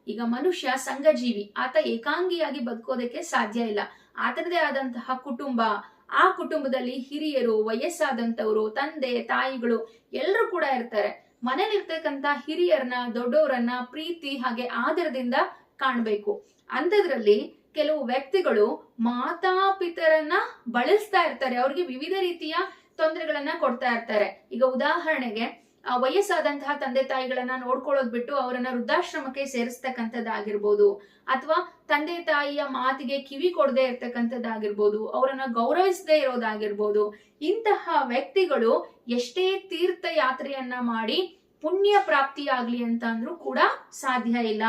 ಈಗ ಮನುಷ್ಯ ಸಂಘಜೀವಿ, ಆತ ಏಕಾಂಗಿಯಾಗಿ ಬದುಕೋದಕ್ಕೆ ಸಾಧ್ಯ ಇಲ್ಲ. ಆತನದೇ ಆದಂತಹ ಕುಟುಂಬ, ಆ ಕುಟುಂಬದಲ್ಲಿ ಹಿರಿಯರು, ವಯಸ್ಸಾದಂಥವರು, ತಂದೆ, ತಾಯಿಗಳು ಎಲ್ಲರೂ ಕೂಡ ಇರ್ತಾರೆ. ಮನೇಲಿರ್ತಕ್ಕಂಥ ಹಿರಿಯರನ್ನ ದೊಡ್ಡವರನ್ನ ಪ್ರೀತಿ ಹಾಗೆ ಆದರದಿಂದ ಕಾಣ್ಬೇಕು. ಅಂಥದ್ರಲ್ಲಿ ಕೆಲವು ವ್ಯಕ್ತಿಗಳು ಮಾತಾಪಿತರನ್ನ ಬಳಸ್ತಾ ಇರ್ತಾರೆ. ಅವ್ರಿಗೆ ವಿವಿಧ ರೀತಿಯ ತೊಂದರೆಗಳನ್ನ ಕೊಡ್ತಾ ಇರ್ತಾರೆ. ಈಗ ಉದಾಹರಣೆಗೆ ವಯಸ್ಸಾದಂತಹ ತಂದೆ ತಾಯಿಗಳನ್ನ ನೋಡ್ಕೊಳ್ಳೋದ್ ಬಿಟ್ಟು ಅವರನ್ನ ವೃದ್ಧಾಶ್ರಮಕ್ಕೆ ಸೇರಿಸ್ತಕ್ಕಂಥದ್ದಾಗಿರ್ಬೋದು. ಅಥವಾ ತಂದೆ ತಾಯಿಯ ಮಾತಿಗೆ ಕಿವಿ ಕೊಡದೆ ಇರ್ತಕ್ಕಂಥದ್ದಾಗಿರ್ಬೋದು. ಅವರನ್ನ ಗೌರವಿಸದೇ ಇರೋದಾಗಿರ್ಬೋದು. ಇಂತಹ ವ್ಯಕ್ತಿಗಳು ಎಷ್ಟೇ ತೀರ್ಥ ಯಾತ್ರೆಯನ್ನ ಮಾಡಿ ಪುಣ್ಯ ಪ್ರಾಪ್ತಿಯಾಗ್ಲಿ ಅಂತ ಅಂದ್ರೂ ಕೂಡ ಸಾಧ್ಯ ಇಲ್ಲ.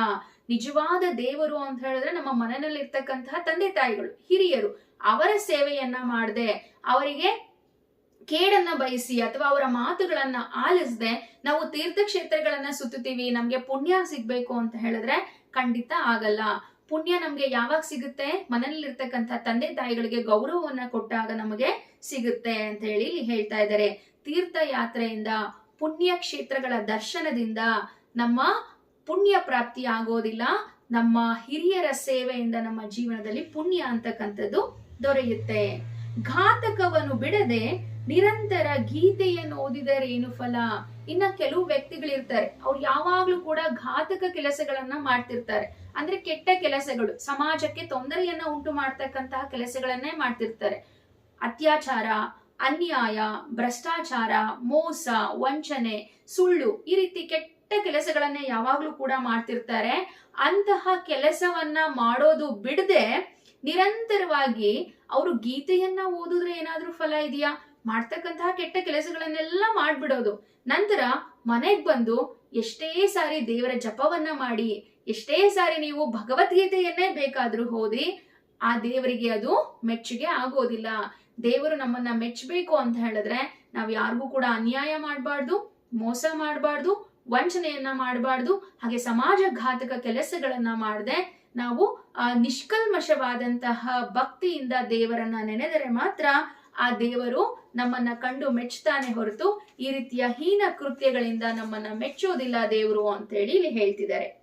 ನಿಜವಾದ ದೇವರು ಅಂತ ಹೇಳಿದ್ರೆ ನಮ್ಮ ಮನನಲ್ಲಿರ್ತಕ್ಕಂತಹ ತಂದೆ ತಾಯಿಗಳು, ಹಿರಿಯರು ಅವರ ಸೇವೆಯನ್ನ ಮಾಡದೆ ಅವರಿಗೆ ಕೇಡನ್ನ ಬಯಸಿ ಅಥವಾ ಅವರ ಮಾತುಗಳನ್ನ ಆಲಿಸದೆ ನಾವು ತೀರ್ಥಕ್ಷೇತ್ರಗಳನ್ನ ಸುತ್ತುತ್ತೀವಿ, ನಮ್ಗೆ ಪುಣ್ಯ ಸಿಗ್ಬೇಕು ಅಂತ ಹೇಳಿದ್ರೆ ಖಂಡಿತ ಆಗಲ್ಲ. ಪುಣ್ಯ ನಮ್ಗೆ ಯಾವಾಗ ಸಿಗುತ್ತೆ? ಮನೆಯಲ್ಲಿರ್ತಕ್ಕಂಥ ತಂದೆ ತಾಯಿಗಳಿಗೆ ಗೌರವವನ್ನ ಕೊಟ್ಟಾಗ ನಮಗೆ ಸಿಗುತ್ತೆ ಅಂತ ಹೇಳಿ ಹೇಳ್ತಾ ಇದ್ದಾರೆ. ತೀರ್ಥ ಯಾತ್ರೆಯಿಂದ ಪುಣ್ಯ ಕ್ಷೇತ್ರಗಳ ದರ್ಶನದಿಂದ ನಮ್ಮ ಪುಣ್ಯ ಪ್ರಾಪ್ತಿ ಆಗೋದಿಲ್ಲ. ನಮ್ಮ ಹಿರಿಯರ ಸೇವೆಯಿಂದ ನಮ್ಮ ಜೀವನದಲ್ಲಿ ಪುಣ್ಯ ಅಂತಕ್ಕಂಥದ್ದು ದೊರೆಯುತ್ತೆ. ಘಾತಕವನ್ನು ಬಿಡದೆ ನಿರಂತರ ಗೀತೆಯನ್ನು ಓದಿದರೆ ಏನು ಫಲ? ಇನ್ನ ಕೆಲವು ವ್ಯಕ್ತಿಗಳಿರ್ತಾರೆ ಅವ್ರು ಯಾವಾಗ್ಲೂ ಕೂಡ ಘಾತಕ ಕೆಲಸಗಳನ್ನ ಮಾಡ್ತಿರ್ತಾರೆ. ಅಂದ್ರೆ ಕೆಟ್ಟ ಕೆಲಸಗಳು. ಸಮಾಜಕ್ಕೆ ತೊಂದರೆಯನ್ನ ಉಂಟು ಮಾಡ್ತಕ್ಕಂತಹ ಕೆಲಸಗಳನ್ನೇ ಮಾಡ್ತಿರ್ತಾರೆ. ಅತ್ಯಾಚಾರ, ಅನ್ಯಾಯ, ಭ್ರಷ್ಟಾಚಾರ, ಮೋಸ, ವಂಚನೆ, ಸುಳ್ಳು ಈ ರೀತಿ ಕೆಟ್ಟ ಕೆಲಸಗಳನ್ನೇ ಯಾವಾಗ್ಲೂ ಕೂಡ ಮಾಡ್ತಿರ್ತಾರೆ. ಅಂತಹ ಕೆಲಸವನ್ನ ಮಾಡೋದು ಬಿಡದೆ ನಿರಂತರವಾಗಿ ಅವರು ಗೀತೆಯನ್ನ ಓದಿದ್ರೆ ಏನಾದ್ರೂ ಫಲ ಇದೆಯಾ? ಮಾಡ್ತಕ್ಕಂತಹ ಕೆಟ್ಟ ಕೆಲಸಗಳನ್ನೆಲ್ಲ ಮಾಡ್ಬಿಡೋದು. ನಂತರ ಮನೆಗ್ ಬಂದು ಎಷ್ಟೇ ಸಾರಿ ದೇವರ ಜಪವನ್ನ ಮಾಡಿ, ಎಷ್ಟೇ ಸಾರಿ ನೀವು ಭಗವದ್ಗೀತೆಯನ್ನೇ ಬೇಕಾದ್ರೂ ಓದಿ, ಆ ದೇವರಿಗೆ ಅದು ಮೆಚ್ಚುಗೆ ಆಗೋದಿಲ್ಲ. ದೇವರು ನಮ್ಮನ್ನ ಮೆಚ್ಚಬೇಕು ಅಂತ ಹೇಳಿದ್ರೆ ನಾವ್ ಯಾರಿಗೂ ಕೂಡ ಅನ್ಯಾಯ ಮಾಡಬಾರ್ದು, ಮೋಸ ಮಾಡಬಾರ್ದು, ವಂಚನೆಯನ್ನ ಮಾಡಬಾರ್ದು, ಹಾಗೆ ಸಮಾಜ ಘಾತಕ ಕೆಲಸಗಳನ್ನ ಮಾಡದೆ ನಾವು, ಆ ನಿಷ್ಕಲ್ಮಶವಾದಂತಹ ಭಕ್ತಿಯಿಂದ ದೇವರನ್ನ ನೆನೆದರೆ ಮಾತ್ರ ಆ ದೇವರು ನಮ್ಮನ್ನ ಕಂಡು ಮೆಚ್ಚುತ್ತಾನೆ ಹೊರತು ಈ ರೀತಿಯ ಹೀನ ಕೃತ್ಯಗಳಿಂದ ನಮ್ಮನ್ನ ಮೆಚ್ಚೋದಿಲ್ಲ ದೇವರು ಅಂತೇಳಿ ಇಲ್ಲಿ ಹೇಳ್ತಿದ್ದಾರೆ.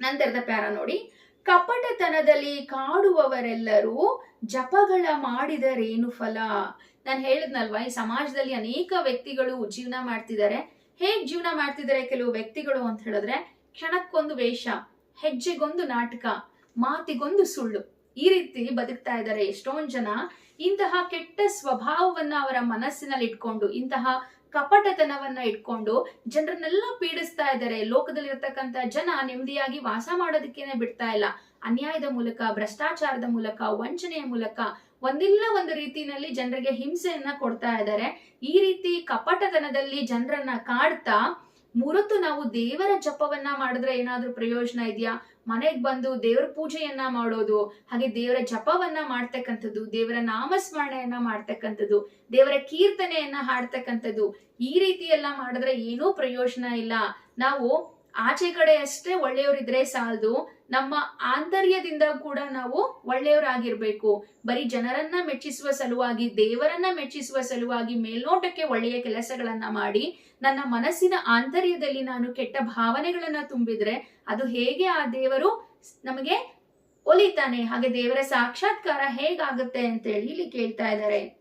ನಂತರದ ಪ್ಯಾರ ನೋಡಿ, ಕಪಟತನದಲ್ಲಿ ಕಾಡುವವರೆಲ್ಲರೂ ಜಪಗಳ ಮಾಡಿದರೇನು ಫಲ? ನಾನು ಹೇಳಿದ್ನಲ್ವಾ, ಈ ಸಮಾಜದಲ್ಲಿ ಅನೇಕ ವ್ಯಕ್ತಿಗಳು ಜೀವನ ಮಾಡ್ತಿದ್ದಾರೆ. ಹೇಗ್ ಜೀವನ ಮಾಡ್ತಿದ್ದಾರೆ ಕೆಲವು ವ್ಯಕ್ತಿಗಳು ಅಂತ ಹೇಳಿದ್ರೆ, ಕ್ಷಣಕ್ಕೊಂದು ವೇಷ, ಹೆಜ್ಜೆಗೊಂದು ನಾಟಕ, ಮಾತಿಗೊಂದು ಸುಳ್ಳು. ಈ ರೀತಿ ಬದುಕ್ತಾ ಇದ್ದಾರೆ ಎಷ್ಟೊಂದ್ ಜನ. ಇಂತಹ ಕೆಟ್ಟ ಸ್ವಭಾವವನ್ನ ಅವರ ಮನಸ್ಸಿನಲ್ಲಿ ಇಟ್ಕೊಂಡು, ಇಂತಹ ಕಪಟತನವನ್ನ ಇಟ್ಕೊಂಡು ಜನರನ್ನೆಲ್ಲ ಪೀಡಿಸ್ತಾ ಇದ್ದಾರೆ. ಲೋಕದಲ್ಲಿ ಇರ್ತಕ್ಕಂತ ಜನ ನೆಮ್ಮದಿಯಾಗಿ ವಾಸ ಮಾಡೋದಕ್ಕೇನೆ ಬಿಡ್ತಾ ಇಲ್ಲ. ಅನ್ಯಾಯದ ಮೂಲಕ, ಭ್ರಷ್ಟಾಚಾರದ ಮೂಲಕ, ವಂಚನೆಯ ಮೂಲಕ ಒಂದಿಲ್ಲ ಒಂದು ರೀತಿಯಲ್ಲಿ ಜನರಿಗೆ ಹಿಂಸೆಯನ್ನ ಕೊಡ್ತಾ ಇದ್ದಾರೆ. ಈ ರೀತಿ ಕಪಟತನದಲ್ಲಿ ಜನರನ್ನ ಕಾಡ್ತಾ, ಮುರತು ನಾವು ದೇವರ ಜಪವನ್ನ ಮಾಡಿದ್ರೆ ಏನಾದ್ರೂ ಪ್ರಯೋಜನ ಇದೆಯಾ? ಮನೆಗ್ ಬಂದು ದೇವರ ಪೂಜೆಯನ್ನ ಮಾಡೋದು, ಹಾಗೆ ದೇವರ ಜಪವನ್ನ ಮಾಡ್ತಕ್ಕಂಥದ್ದು, ದೇವರ ನಾಮಸ್ಮರಣೆಯನ್ನ ಮಾಡ್ತಕ್ಕಂಥದ್ದು, ದೇವರ ಕೀರ್ತನೆಯನ್ನ ಹಾಡ್ತಕ್ಕಂಥದ್ದು, ಈ ರೀತಿ ಎಲ್ಲ ಮಾಡಿದ್ರೆ ಏನೂ ಪ್ರಯೋಜನ ಇಲ್ಲ. ನಾವು ಆಚೆ ಕಡೆ ಅಷ್ಟೇ ಒಳ್ಳೆಯವರಿದ್ರೆ ಸಾಲದು. ನಮ್ಮ ಆಂತರ್ಯದಿಂದ ಕೂಡ ನಾವು ಒಳ್ಳೆಯವರಾಗಿರ್ಬೇಕು. ಬರೀ ಜನರನ್ನ ಮೆಚ್ಚಿಸುವ ಸಲುವಾಗಿ, ದೇವರನ್ನ ಮೆಚ್ಚಿಸುವ ಸಲುವಾಗಿ ಮೇಲ್ನೋಟಕ್ಕೆ ಒಳ್ಳೆಯ ಕೆಲಸಗಳನ್ನ ಮಾಡಿ, ನನ್ನ ಮನಸ್ಸಿನ ಆಂತರ್ಯದಲ್ಲಿ ನಾನು ಕೆಟ್ಟ ಭಾವನೆಗಳನ್ನ ತುಂಬಿದ್ರೆ ಅದು ಹೇಗೆ ಆ ದೇವರು ನಮಗೆ ಒಲಿತಾನೆ? ಹಾಗೆ ದೇವರ ಸಾಕ್ಷಾತ್ಕಾರ ಹೇಗಾಗುತ್ತೆ ಅಂತ ಹೇಳಿ ಇಲ್ಲಿ ಕೇಳ್ತಾ ಇದ್ದಾರೆ.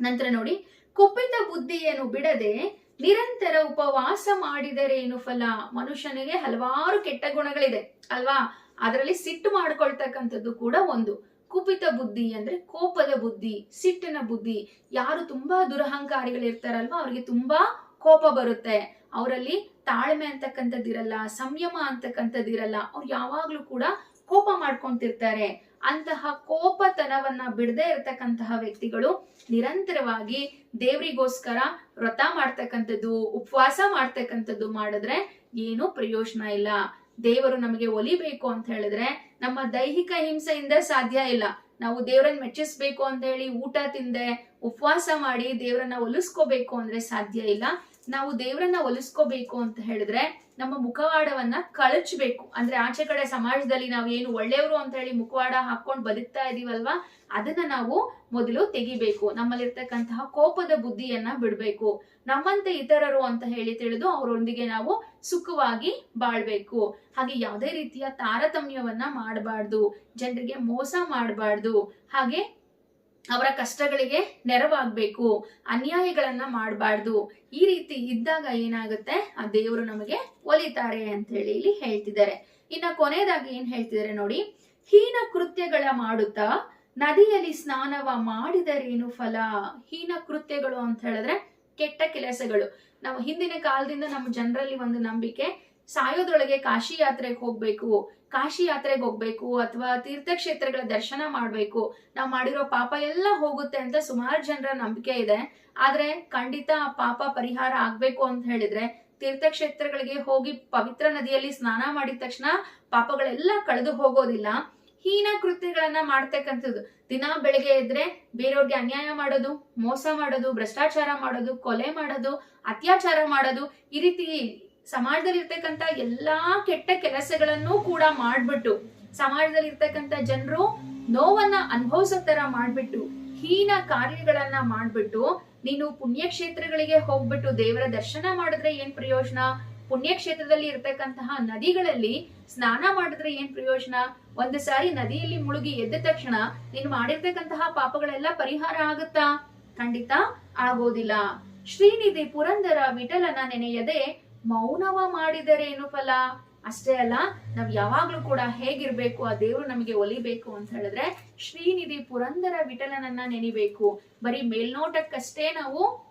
ನಂತರ ನೋಡಿ, ಕುಪಿತ ಬುದ್ಧಿಯನ್ನು ಬಿಡದೆ ನಿರಂತರ ಉಪವಾಸ ಮಾಡಿದರೆ ಏನು ಫಲ? ಮನುಷ್ಯನಿಗೆ ಹಲವಾರು ಕೆಟ್ಟ ಗುಣಗಳಿದೆ, ಅಲ್ವಾ? ಅದರಲ್ಲಿ ಸಿಟ್ಟು ಮಾಡ್ಕೊಳ್ತಕ್ಕಂಥದ್ದು ಕೂಡ ಒಂದು. ಕುಪಿತ ಬುದ್ಧಿ ಅಂದ್ರೆ ಕೋಪದ ಬುದ್ಧಿ, ಸಿಟ್ಟಿನ ಬುದ್ಧಿ. ಯಾರು ತುಂಬಾ ದುರಹಂಕಾರಿಗಳಿರ್ತಾರಲ್ವಾ? ಅವ್ರಿಗೆ ತುಂಬಾ ಕೋಪ ಬರುತ್ತೆ. ಅವರಲ್ಲಿ ತಾಳ್ಮೆ ಅಂತಕ್ಕಂಥದ್ದಿರಲ್ಲ, ಸಂಯಮ ಅಂತಕ್ಕಂಥದ್ದಿರಲ್ಲ, ಅವ್ರು ಯಾವಾಗ್ಲೂ ಕೂಡ ಕೋಪ ಮಾಡ್ಕೊಂತಿರ್ತಾರೆ ಅಂತಹ ಕೋಪತನವನ್ನ ಬಿಡದೆ ಇರತಕ್ಕಂತಹ ವ್ಯಕ್ತಿಗಳು ನಿರಂತರವಾಗಿ ದೇವರಿಗೋಸ್ಕರ ವ್ರತ ಮಾಡ್ತಕ್ಕಂಥದ್ದು, ಉಪವಾಸ ಮಾಡ್ತಕ್ಕಂಥದ್ದು ಮಾಡಿದ್ರೆ ಏನು ಪ್ರಯೋಜನ ಇಲ್ಲ. ದೇವರು ನಮಗೆ ಒಲಿಬೇಕು ಅಂತ ಹೇಳಿದ್ರೆ ನಮ್ಮ ದೈಹಿಕ ಹಿಂಸೆಯಿಂದ ಸಾಧ್ಯ ಇಲ್ಲ. ನಾವು ದೇವರನ್ನ ಮೆಚ್ಚಿಸ್ಬೇಕು ಅಂತ ಹೇಳಿ ಊಟ ತಿಂದೆ, ಉಪವಾಸ ಮಾಡಿ ದೇವರನ್ನ ಒಲಿಸ್ಕೋಬೇಕು ಅಂದ್ರೆ ಸಾಧ್ಯ ಇಲ್ಲ. ನಾವು ದೇವರನ್ನ ಒಲಿಸ್ಕೋಬೇಕು ಅಂತ ಹೇಳಿದ್ರೆ ನಮ್ಮ ಮುಖವಾಡವನ್ನ ಕಳಚಬೇಕು. ಅಂದ್ರೆ ಆಚೆ ಕಡೆ ಸಮಾಜದಲ್ಲಿ ನಾವು ಏನು ಒಳ್ಳೆಯವರು ಅಂತ ಹೇಳಿ ಮುಖವಾಡ ಹಾಕೊಂಡು ಬದುಕ್ತಾ ಇದೀವಲ್ವಾ? ಅದನ್ನ ನಾವು ಮೊದಲು ತೆಗಿಬೇಕು. ನಮ್ಮಲ್ಲಿರ್ತಕ್ಕಂತಹ ಕೋಪದ ಬುದ್ಧಿಯನ್ನ ಬಿಡ್ಬೇಕು. ನಮ್ಮಂತೆ ಇತರರು ಅಂತ ಹೇಳಿ ತಿಳಿದು ಅವರೊಂದಿಗೆ ನಾವು ಸುಖವಾಗಿ ಬಾಳ್ಬೇಕು. ಹಾಗೆ ಯಾವುದೇ ರೀತಿಯ ತಾರತಮ್ಯವನ್ನ ಮಾಡಬಾರ್ದು. ಜನರಿಗೆ ಮೋಸ ಮಾಡಬಾರ್ದು. ಹಾಗೆ ಅವರ ಕಷ್ಟಗಳಿಗೆ ನೆರವಾಗ್ಬೇಕು, ಅನ್ಯಾಯಗಳನ್ನ ಮಾಡಬಾರ್ದು, ಈ ರೀತಿ ಇದ್ದಾಗ ಏನಾಗುತ್ತೆ? ಆ ದೇವರು ನಮಗೆ ಒಲಿತಾರೆ ಅಂತ ಹೇಳಿ ಇಲ್ಲಿ ಹೇಳ್ತಿದ್ದಾರೆ. ಇನ್ನ ಕೊನೆಯದಾಗಿ ಏನ್ ಹೇಳ್ತಿದ್ದಾರೆ ನೋಡಿ, ಹೀನ ಕೃತ್ಯಗಳ ಮಾಡುತ್ತಾ, ನದಿಯಲ್ಲಿ ಸ್ನಾನವ ಮಾಡಿದರೇನು ಫಲ? ಹೀನ ಕೃತ್ಯಗಳು ಅಂತ ಹೇಳಿದ್ರೆ ಕೆಟ್ಟ ಕೆಲಸಗಳು. ನಾವು ಹಿಂದಿನ ಕಾಲದಿಂದ ನಮ್ಮ ಜನರಲ್ಲಿ ಒಂದು ನಂಬಿಕೆ ಸಾಯೋದ್ರೊಳಗೆ ಕಾಶಿ ಯಾತ್ರೆಗೆ ಹೋಗ್ಬೇಕು, ಕಾಶಿ ಯಾತ್ರೆಗೆ ಹೋಗ್ಬೇಕು ಅಥವಾ ತೀರ್ಥಕ್ಷೇತ್ರಗಳ ದರ್ಶನ ಮಾಡ್ಬೇಕು, ನಾವು ಮಾಡಿರೋ ಪಾಪ ಎಲ್ಲ ಹೋಗುತ್ತೆ ಅಂತ ಸುಮಾರು ಜನರ ನಂಬಿಕೆ ಇದೆ. ಆದ್ರೆ ಖಂಡಿತ ಪಾಪ ಪರಿಹಾರ ಆಗ್ಬೇಕು ಅಂತ ಹೇಳಿದ್ರೆ ತೀರ್ಥಕ್ಷೇತ್ರಗಳಿಗೆ ಹೋಗಿ ಪವಿತ್ರ ನದಿಯಲ್ಲಿ ಸ್ನಾನ ಮಾಡಿದ ತಕ್ಷಣ ಪಾಪಗಳೆಲ್ಲ ಕಳೆದು ಹೋಗೋದಿಲ್ಲ. ಹೀನ ಕೃತ್ಯಗಳನ್ನ ಮಾಡ್ತಕ್ಕಂಥದ್ದು. ದಿನ ಬೆಳಗ್ಗೆ ಎದ್ರೆ ಬೇರೆಯವ್ರಿಗೆ ಅನ್ಯಾಯ ಮಾಡೋದು, ಮೋಸ ಮಾಡೋದು, ಭ್ರಷ್ಟಾಚಾರ ಮಾಡೋದು, ಕೊಲೆ ಮಾಡೋದು, ಅತ್ಯಾಚಾರ ಮಾಡೋದು ಈ ರೀತಿ ಸಮಾಜದಲ್ಲಿ ಇರ್ತಕ್ಕಂಥ ಎಲ್ಲಾ ಕೆಟ್ಟ ಕೆಲಸಗಳನ್ನು ಕೂಡ ಮಾಡ್ಬಿಟ್ಟು ಸಮಾಜದಲ್ಲಿ ಇರ್ತಕ್ಕಂಥ ಜನರು ನೋವನ್ನ ಅನುಭವಿಸೋ ತರ ಮಾಡ್ಬಿಟ್ಟು, ಹೀನ ಕಾರ್ಯಗಳನ್ನ ಮಾಡ್ಬಿಟ್ಟು, ನೀನು ಪುಣ್ಯಕ್ಷೇತ್ರಗಳಿಗೆ ಹೋಗ್ಬಿಟ್ಟು ದೇವರ ದರ್ಶನ ಮಾಡಿದ್ರೆ ಏನ್ ಪ್ರಯೋಜನ? ಪುಣ್ಯಕ್ಷೇತ್ರದಲ್ಲಿ ಇರ್ತಕ್ಕಂತಹ ನದಿಗಳಲ್ಲಿ ಸ್ನಾನ ಮಾಡಿದ್ರೆ ಏನ್ ಪ್ರಯೋಜನ? ಒಂದು ಸಾರಿ ನದಿಯಲ್ಲಿ ಮುಳುಗಿ ಎದ್ದ ತಕ್ಷಣ ನೀನು ಮಾಡಿರ್ತಕ್ಕಂತಹ ಪಾಪಗಳೆಲ್ಲ ಪರಿಹಾರ ಆಗುತ್ತಾ? ಖಂಡಿತ ಆಗೋದಿಲ್ಲ. ಶ್ರೀನಿಧಿ ಪುರಂದರ ವಿಠಲನ ನೆನೆಯದೆ ಮೌನವ ಮಾಡಿದರೆ ಏನು ಫಲ? ಅಷ್ಟೇ ಅಲ್ಲ, ನಾವ್ ಯಾವಾಗ್ಲೂ ಕೂಡ ಹೇಗಿರ್ಬೇಕು, ಆ ದೇವ್ರು ನಮಗೆ ಒಲಿಬೇಕು ಅಂತ ಹೇಳಿದ್ರೆ ಶ್ರೀನಿಧಿ ಪುರಂದರ ವಿಠಲನನ್ನ ನೆನಿಬೇಕು. ಬರೀ ಮೇಲ್ನೋಟಕ್ಕಷ್ಟೇ ನಾವು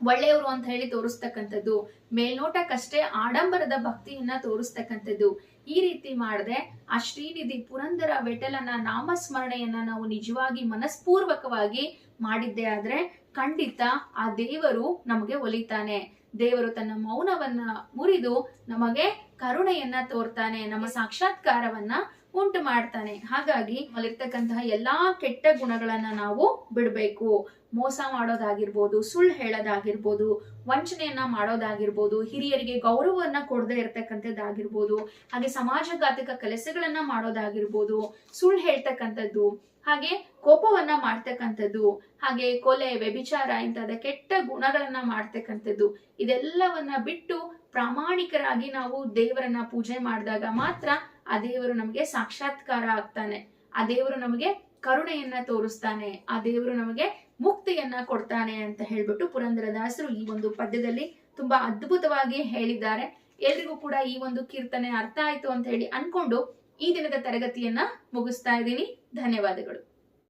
ಒಳ್ಳೆಯವರು ಅಂತ ಹೇಳಿ ತೋರಿಸ್ತಕ್ಕಂಥದ್ದು. ಮೇಲ್ನೋಟಕ್ಕಷ್ಟೇ ಆಡಂಬರದ ಭಕ್ತಿಯನ್ನ ತೋರಿಸ್ತಕ್ಕಂಥದ್ದು. ಈ ರೀತಿ ಮಾಡದೆ ಆ ಶ್ರೀನಿಧಿ ಪುರಂದರ ವಿಠಲನ ನಾಮಸ್ಮರಣೆಯನ್ನ ನಾವು ನಿಜವಾಗಿ ಮನಸ್ಪೂರ್ವಕವಾಗಿ ಮಾಡಿದ್ದೆ ಆದ್ರೆ ಖಂಡಿತ ಆ ದೇವರು ನಮಗೆ ಒಲಿತಾನೆ. ದೇವರು ತನ್ನ ಮೌನವನ್ನ ಮುರಿದು ನಮಗೆ ಕರುಣೆಯನ್ನ ತೋರ್ತಾನೆ ನಮ್ಮ ಸಾಕ್ಷಾತ್ಕಾರವನ್ನ ಉಂಟು ಮಾಡ್ತಾನೆ. ಹಾಗಾಗಿ ಅಲ್ಲಿರ್ತಕ್ಕಂತಹ ಎಲ್ಲಾ ಕೆಟ್ಟ ಗುಣಗಳನ್ನ ನಾವು ಬಿಡಬೇಕು. ಮೋಸ ಮಾಡೋದಾಗಿರ್ಬೋದು ಸುಳ್ಳು ಹೇಳೋದಾಗಿರ್ಬೋದು ವಂಚನೆಯನ್ನ ಮಾಡೋದಾಗಿರ್ಬೋದು ಹಿರಿಯರಿಗೆ ಗೌರವವನ್ನ ಕೊಡದೇ ಇರತಕ್ಕಂಥದ್ದಾಗಿರ್ಬೋದು ಹಾಗೆ ಸಮಾಜಘಾತಕ ಕೆಲಸಗಳನ್ನ ಮಾಡೋದಾಗಿರ್ಬೋದು ಸುಳ್ಳು ಹೇಳ್ತಕ್ಕಂಥದ್ದು ಹಾಗೆ ಕೋಪವನ್ನ ಮಾಡ್ತಕ್ಕಂಥದ್ದು, ಹಾಗೆ ಕೊಲೆ, ವ್ಯಭಿಚಾರ ಇಂತಹದ ಕೆಟ್ಟ ಗುಣಗಳನ್ನ ಮಾಡ್ತಕ್ಕಂಥದ್ದು, ಇದೆಲ್ಲವನ್ನ ಬಿಟ್ಟು ಪ್ರಾಮಾಣಿಕರಾಗಿ ನಾವು ದೇವರನ್ನ ಪೂಜೆ ಮಾಡಿದಾಗ ಮಾತ್ರ ಆ ದೇವರು ನಮಗೆ ಸಾಕ್ಷಾತ್ಕಾರ ಆಗ್ತಾನೆ. ಆ ದೇವರು ನಮಗೆ ಕರುಣೆಯನ್ನ ತೋರಿಸ್ತಾನೆ. ಆ ದೇವರು ನಮಗೆ ಮುಕ್ತಿಯನ್ನ ಕೊಡ್ತಾನೆ ಅಂತ ಹೇಳ್ಬಿಟ್ಟು ಪುರಂದರದಾಸರು ಈ ಒಂದು ಪದ್ಯದಲ್ಲಿ ತುಂಬಾ ಅದ್ಭುತವಾಗಿ ಹೇಳಿದ್ದಾರೆ. ಎಲ್ರಿಗೂ ಕೂಡ ಈ ಒಂದು ಕೀರ್ತನೆ ಅರ್ಥ ಆಯ್ತು ಅಂತ ಹೇಳಿ ಅನ್ಕೊಂಡು ಈ ದಿನದ ತರಗತಿಯನ್ನ ಮುಗಿಸ್ತಾ ಇದ್ದೀನಿ. ಧನ್ಯವಾದಗಳು.